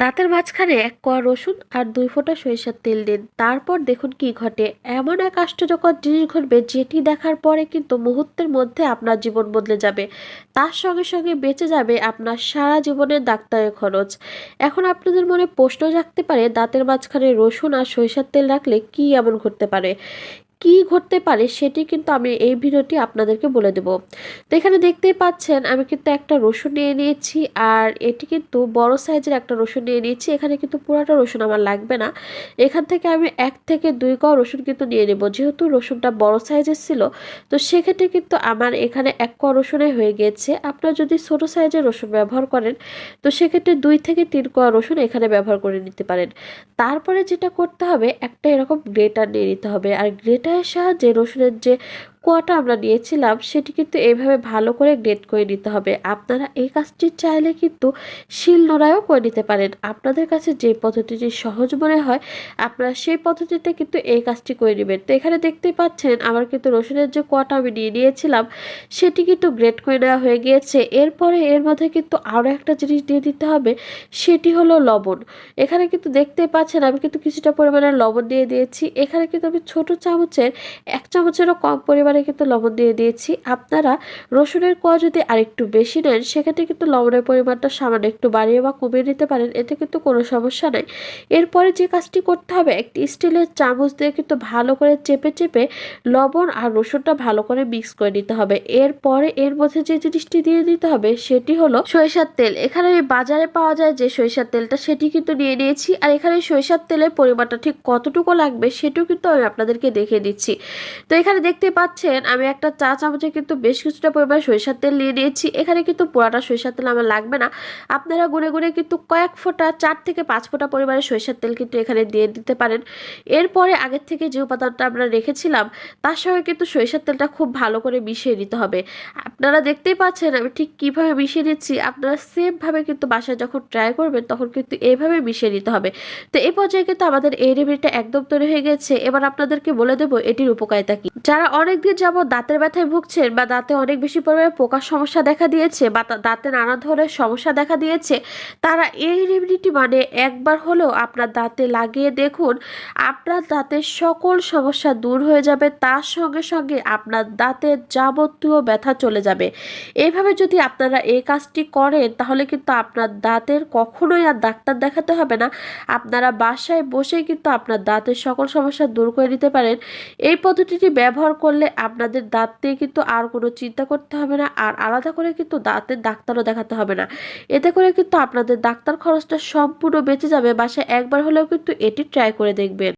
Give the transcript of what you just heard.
দাঁতের মাঝখানে এক কোয়া রসুন আর দুই ফোঁটা সরিষার তেল দিন। তারপর দেখুন কি ঘটে। এমন এক আশ্চর্যকর জিনিস ঘটবে, যেটি দেখার পরে কিন্তু মুহূর্তের মধ্যে আপনার জীবন বদলে যাবে। তার সঙ্গে সঙ্গে বেঁচে যাবে আপনার সারা জীবনের ডাক্তারের খরচ। এখন আপনাদের মনে প্রশ্ন জাগতে পারে, দাঁতের মাঝখানে রসুন আর সরিষার তেল রাখলে কি এমন ঘটতে পারে? কি ঘটতে পারে সেটি কিন্তু আমি এই ভিডিওটি আপনাদেরকে বলে দেব। তো এখানে দেখতেই পাচ্ছেন, আমি কিন্তু একটা রসুন নিয়ে নিয়েছি আর এটি কিন্তু বড় সাইজের একটা রসুন নিয়ে নিয়েছি। এখানে কিন্তু পুরাটা রসুন আমার লাগবে না। এখান থেকে আমি এক থেকে দুই ক রসুন কিন্তু নিয়ে নেব। যেহেতু রসুনটা বড় সাইজের ছিল, তো সেক্ষেত্রে কিন্তু আমার এখানে এক ক রসুনে হয়ে গিয়েছে। আপনারা যদি ছোট সাইজের রসুন ব্যবহার করেন, তো সেক্ষেত্রে দুই থেকে তিন ক রসুন এখানে ব্যবহার করে নিতে পারেন। তারপরে যেটা করতে হবে, একটা এরকম গ্রেটার নিয়ে নিতে হবে। আর গ্রেটারের সাহায্যে রসুনের যে কোয়াটা আমরা নিয়েছিলাম, সেটি কিন্তু এইভাবে ভালো করে গ্রেট করে নিতে হবে। আপনারা এই কাজটি চাইলে কিন্তু শিল নোড়ায়ও করে নিতে পারেন। আপনাদের কাছে যে পদ্ধতিটি সহজ মনে হয়, আপনারা সেই পদ্ধতিতে কিন্তু এই কাজটি করে নেবেন। তো এখানে দেখতেই পাচ্ছেন, আমার কিন্তু রসুনের যে কোয়াটা আমি নিয়ে নিয়েছিলাম, সেটি কিন্তু গ্রেট করে নেওয়া হয়ে গিয়েছে। এরপরে এর মধ্যে কিন্তু আরও একটা জিনিস দিয়ে দিতে হবে, সেটি হলো লবণ। এখানে কিন্তু দেখতে পাচ্ছেন, আমি কিন্তু কিছুটা পরিমাণে লবণ দিয়ে দিয়েছি। এখানে কিন্তু আমি ছোট চামচের, এক চামচেরও কম পরিমাণে কিন্তু লবণ দিয়ে দিয়েছি। আপনারা রসুনের কোয়া যদি আরেকটু বেশি নেন, সেক্ষেত্রে কিন্তু লবণের পরিমাণটা সামান্য একটু বাড়িয়ে বা কমিয়ে নিতে পারেন। এতে কিন্তু কোনো সমস্যা নেই। এরপরে যে কাজটি করতে হবে, একটি স্টিলের চামচ দিয়ে কিন্তু ভালো করে চেপে চেপে লবণ আর রসুনটা ভালো করে মিক্স করে নিতে হবে। এরপরে এর মধ্যে যে জিনিসটি দিয়ে দিতে হবে, সেটি হলো সরিষার তেল। এখানে বাজারে পাওয়া যায় যে সরিষার তেলটা, সেটি কিন্তু নিয়ে নিয়েছি। আর এখানে সরিষার তেলের পরিমাণটা ঠিক কতটুকু লাগবে, সেটিও কিন্তু আমি আপনাদেরকে দেখিয়ে দিচ্ছি। তো এখানে দেখতে পাচ্ছেন, আমি একটা চা চামচে কিন্তু বেশ কিছুটা পরিমাণ সরিষার তেল নিয়ে নিয়েছি। এখানে কিন্তু পোড়াটা সরিষার তেল আমার লাগবে না। আপনারা গুনে গুনে কিন্তু কয়েক ফোঁটা, চার থেকে পাঁচ ফোঁটা পরিমাণে সরিষার তেল কিন্তু এখানে দিয়ে দিতে পারেন। এরপরে আগের থেকে যে উপাদানটা আমরা রেখেছিলাম, তার সঙ্গে কিন্তু সরিষার তেলটা খুব ভালো করে মিশিয়ে নিতে হবে। আপনারা দেখতেই পাচ্ছেন, আমি ঠিক কীভাবে মিশিয়ে নিচ্ছি, আপনারা সেমভাবে কিন্তু বাসায় যখন ট্রাই করবেন, তখন কিন্তু এইভাবে মিশিয়ে নিতে হবে। তো এই পর্যায়ে কিন্তু আমাদের এই রেমেডিটা একদম তৈরি হয়ে গেছে। এবার আপনাদেরকে বলে দেবো, এটির উপকারিতা কি? যারা অনেকদিন যাবত দাঁতের ব্যথায় ভুগছেন বা দাঁতে অনেক বেশি পরিমাণে পোকার সমস্যা দেখা দিয়েছে বা দাঁতে নানা ধরনের সমস্যা দেখা দিয়েছে, তারা এই রেমেডিটি মানে একবার হলেও আপনার দাঁতে লাগিয়ে দেখুন, আপনার দাঁতের সকল সমস্যা দূর হয়ে যাবে, তার সঙ্গে সঙ্গে আপনার দাঁতের যাবতীয় ব্যথা চলে যাবে। এইভাবে যদি আপনারা এই কাজটি করেন, তাহলে কিন্তু আপনার দাঁতের কখনোই আর ডাক্তার দেখাতে হবে না। আপনারা বাসায় বসেই কিন্তু আপনার দাঁতের সকল সমস্যা দূর করে নিতে পারেন। এই পদ্ধতিটি ব্যবহার করলে আপনাদের দাঁত নিয়ে কিন্তু আর কোনো চিন্তা করতে হবে না, আর আলাদা করে কিন্তু দাঁতের ডাক্তারও দেখাতে হবে না। এতে করে কিন্তু আপনাদের ডাক্তার খরচটা সম্পূর্ণ বেঁচে যাবে, বাসায় একবার হলেও কিন্তু এটি ট্রাই করে দেখবেন।